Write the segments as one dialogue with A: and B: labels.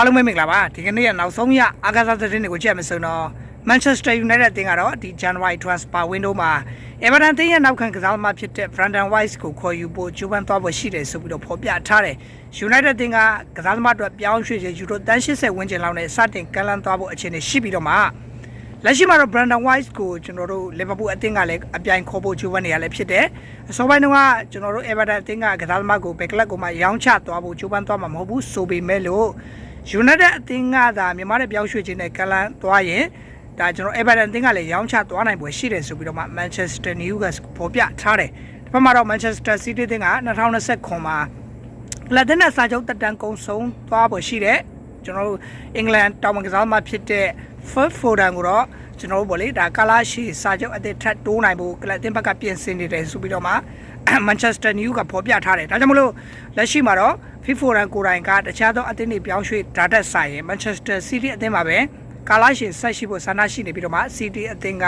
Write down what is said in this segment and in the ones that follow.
A: အားလုံးပဲမင်္ဂလာပါဒီကနေ့ကနောက်ဆုံးရအာကာသသတင်းတွေကိုကြည့်ရမယ်ဆိုတော့ Manchester United အသင်းကတော့ဒီ January transfer window မှာ Everton အသင်းရဲ့နောက်ခံကစားသမားဖြစ်တဲ့ Brandon Wise ကိုခေါ်ယူဖို့ကြိုးပမ်းသွားဖို့ရှိတယ်ဆိုပြီးတော့ဖော်ပြထားတယ် United အသင်းကကစားသမားတွေပြောင်းရွှေ့ရေးယူရိုတန်း80ဝန်းကျင်လောက်နဲ့စတင်ကမ်းလှမ်းသွားဖို့အခြေအနေရှိပြီးတော့မှလက်ရှိမှာတော့ Brandon Wise ကိုကျွန်တော်တို့ Liverpool အသင်းကလည်းအပြိုင်ခေါ်ဖို့ကြိုးပမ်းနေရလဲဖြစ်တယ်အစောပိုင်းတုန်းကကျွန်တော်တို့ Everton အသင်းကကစားသမားကိုဘယ်ကလပ်ကိုမှရောင်းချသွားဖို့ကြိုးပမ်းသွားမှာမဟုတ်ဘူးဆိုပေမဲ့လို့ United အသင်းကသာမြန်မာတဲ့ပြောင်းရွှေ့ခြင်းနဲ့ကလန်သွားရင်ဒါကျွန်တော် Everton အသင်းကလည်းရောင်းချသွားနိုင်ပွဲရှိတယ်ဆိုပြီးတော့မှ Manchester News ကဖော်ပြထားတယ်။ဒီဘက်မှာတော့ Manchester City အသင်းက2029မှာလက်တင်နဲ့စာချုပ်တက်တန်းကုံဆုံးသွားပွဲရှိတယ်။ကျွန်တော်တို့အင်္ဂလန်တောင်မကစားသမားဖြစ်တဲ့ Phil Foden ကိုတော့ကျွန်တော်တို့ဗောလေဒါကာလာရှိစာချုပ်အသစ်ထပ်တိုးနိုင်ဖို့ကလပ်အသင်းဘက်ကပြင်ဆင်နေတယ်ဆိုပြီးတော့မှ Manchester News ကဖော်ပြထားတယ်။ဒါကြောင့်မလို့လက်ရှိမှာတော့ FIFA ရန်ကိုယ်တိုင်ကတခြားသောအသင်းတွေပြောင်းရွှေ့ဓာတ်တက်ဆိုင်ရင် Manchester City အသင်းမှာပဲကာလာရှင်ဆက်ရှိဖို့ဆန္ဒရှိနေပြီးတော့မှ City အသင်းက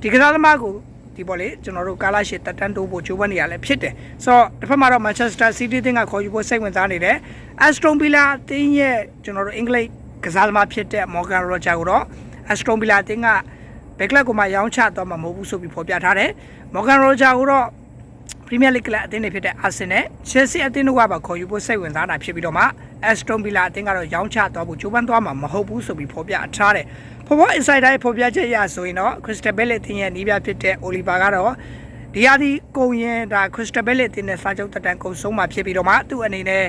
A: ဒီကစားသမားကိုဒီပေါ်လေကျွန်တော်တို့ကာလာရှင်တက်တန်းတိုးဖို့ကြိုးပမ်းနေရလဲဖြစ်တယ်။ဆိုတော့တစ်ဖက်မှာတော့ Manchester City အသင်းကခေါ်ယူဖို့စိတ်ဝင်စားနေတယ်။ Aston Villa အသင်းရဲ့ကျွန်တော်တို့အင်္ဂလိပ်ကစားသမားဖြစ်တဲ့ Morgan Roger ကိုတော့ Aston Villa အသင်းကဘက်ကလပ်ကိုမှရောင်းချတော့မှာမဟုတ်ဘူးဆိုပြီးဖော်ပြထားတယ်။ Morgan Roger ကိုတော့ ပရီးမီးယားလိဂ်ကလပ်အသင်းတွေဖြစ်တဲ့အာဆင်နယ်၊ချယ်ဆီအသင်းတို့ကပါခေါ်ယူဖို့စိတ်ဝင်စားတာဖြစ်ပြီးတော့မှအက်စတွန်ဗီလာအသင်းကတော့ရောင်းချသွားဖို့ကြိုးပမ်းသွားမှာမဟုတ်ဘူးဆိုပြီးဖော်ပြထားတယ်။ဖော်ဖော် insider ရဲ့ဖော်ပြချက်အရဆိုရင်တော့ခရစ္စတယ်ဘဲလက်အသင်းရဲ့နီးပြဖြစ်တဲ့အိုလီဗာကတော့ဒီဟာဒီကုံရင်ဒါခရစ္စတယ်ဘဲလက်အသင်းနဲ့စာချုပ်တက်တန်ကုံဆုံးမှာဖြစ်ပြီးတော့မှသူ့အနေနဲ့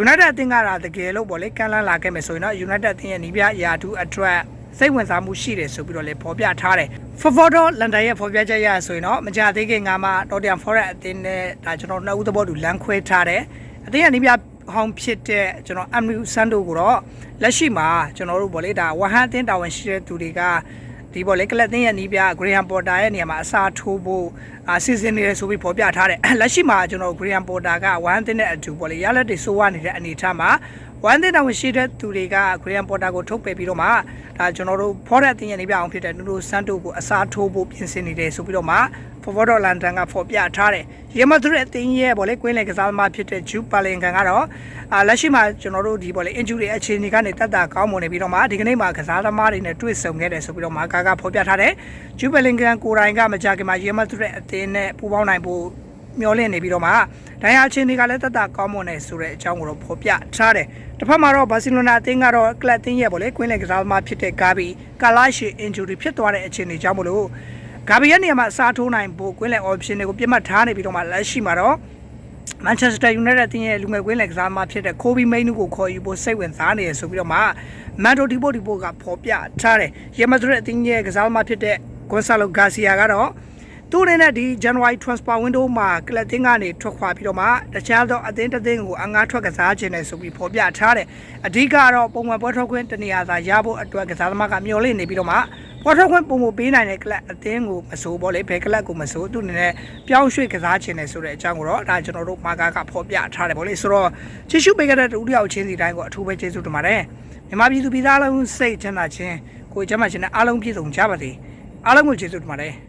A: United အသင်းကတာတကယ်လို့ပေါ့လေကန်လန်းလာခဲ့မယ်ဆိုရင်တော့ United အသင်းရဲ့နီးပြရာထူးအတွက် စိတ်ဝင်စားမှုရှိတယ်ဆိုပြီးတော့လည်းဖော်ပြထားတယ်။ Forfordo လန်ဒန်ရဲ့ဖော်ပြချက်ရဆိုရင်တော့မကြသေးခင်ကမှ Tottenham Forest အသင်းနဲ့ဒါကျွန်တော်နှစ်ဦးသဘောတူလမ်းခွဲထားတယ်။အသင်းရဲ့နီးပြဟောင်းဖြစ်တဲ့ကျွန်တော် Amru Sando ကိုတော့လက်ရှိမှာကျွန်တော်တို့ဗောလေဒါဝဟန်အသင်းတာဝန်ရှိတဲ့သူတွေကဒီဘောလေကလပ်သင်းရဲ့နီးပြ Graham Potter ရဲ့နေရာမှာအစားထိုးဖို့အာစီစဉ်နေတယ်ဆိုပြီးဖော်ပြထားတယ်လက်ရှိမှာကျွန်တော် Graham Potter ကဝမ်သင်းနဲ့အတူဘောလေရလက်တွေစိုးဝါနေတဲ့အနေအထားမှာ ဝမ်သင်းတာဝန်ရှိတဲ့သူတွေက Graham Potter ကိုထုတ်ပယ်ပြီးတော့မှဒါကျွန်တော်တို့ဖော်တဲ့အသင်းရဲ့နေပြအောင်ဖြစ်တဲ့နူနိုဆန်တိုကိုအစားထိုးဖို့ပြင်ဆင်နေတယ်ဆိုပြီးတော့မှ Forward London ကဖော်ပြထားတယ်ရေမသူတဲ့အသင်းရဲ့ဘောလေကွင်းလေကစားသမားဖြစ်တဲ့ Jude Bellingham ကတော့အာလက်ရှိမှာကျွန်တော်တို့ဒီဘောလေ injury အခြေအနေကနေတက်တာကောင်းမွန်နေပြီးတော့မှဒီကနေ့မှာကစားသမားတွေနဲ့တွေ့ဆုံခဲ့တယ်ဆိုပြီးတော့မှကာကဖော်ပြထားတယ် Jude Bellingham ကိုယ်တိုင်ကမကြခင်မှာရေမသူတဲ့အသင်းနဲ့ပူးပေါင်းနိုင်ဖို့ မျှော်လင့်နေပြီးတော့မှဒိုင်ယာအခြေအနေကလည်းတက်တာကောင်းမွန်နေဆိုတဲ့အကြောင်းကိုတော့ဖော်ပြထားတယ်တစ်ဖက်မှာတော့ဘာစီလိုနာအသင်းကတော့ကလပ်အသင်းရဲ့ဘောလေကွင်းလေကစားသမားဖြစ်တဲ့ဂါဘီကာလာရှီ injury ဖြစ်သွားတဲ့အခြေအနေကြောင့်မလို့ဂါဘီရဲ့နေရာမှာအစားထိုးနိုင်ဖို့ကွင်းလေ option တွေကိုပြတ်မှတ်ထားနေပြီးတော့မှလက်ရှိမှာတော့ Manchester United အသင်းရဲ့လူငယ်ကွင်းလက်ကစားသမားဖြစ်တဲ့ Kobe Mainoo ကိုခေါ်ယူဖို့စိတ်ဝင်စားနေရဆိုပြီးတော့မှ Mando Dipo Dipo ကဖော်ပြထားတယ်။ Real Madrid အသင်းရဲ့ကစားသမားဖြစ်တဲ့ Gonzalo Garcia ကတော့ သူ့အနေနဲ့ဒီ January transfer window မှာကလပ်တင်းကနေထွက်ခွာပြီးတော့မှတခြားသောအသင်းတစ်သင်းကိုအငားထွက်ကစားခြင်းနဲ့ဆိုပြီးဖော်ပြထားတယ်။အဓိကတော့ပုံမှန်ပွဲထွက်ခွင့်တနေရာသာရဖို့အတွက်ကစားသမားကမျှော်လင့်နေပြီးတော့မှပွဲထွက်ခွင့်ပုံမပေးနိုင်တဲ့ကလပ်အသင်းကိုမစိုးပေါ့လေဘယ်ကလပ်ကိုမစိုးသူ့အနေနဲ့ပြောင်းရွှေ့ကစားခြင်းနဲ့ဆိုတဲ့အကြောင်းကိုတော့ဒါကျွန်တော်တို့မာကာကဖော်ပြထားတယ်ပေါ့လေဆိုတော့ချစ်ရှုပေးခဲ့တဲ့တူတယောက်ချင်းစီတိုင်းကိုအထူးပဲကျေးဇူးတင်ပါတယ်မြန်မာပြည်သူပြည်သားလုံးစိတ်ချမ်းသာခြင်းကိုယ်ချမ်းသာခြင်းနဲ့အားလုံးပြည့်စုံကြပါစေအားလုံးကိုကျေးဇူးတင်ပါတယ်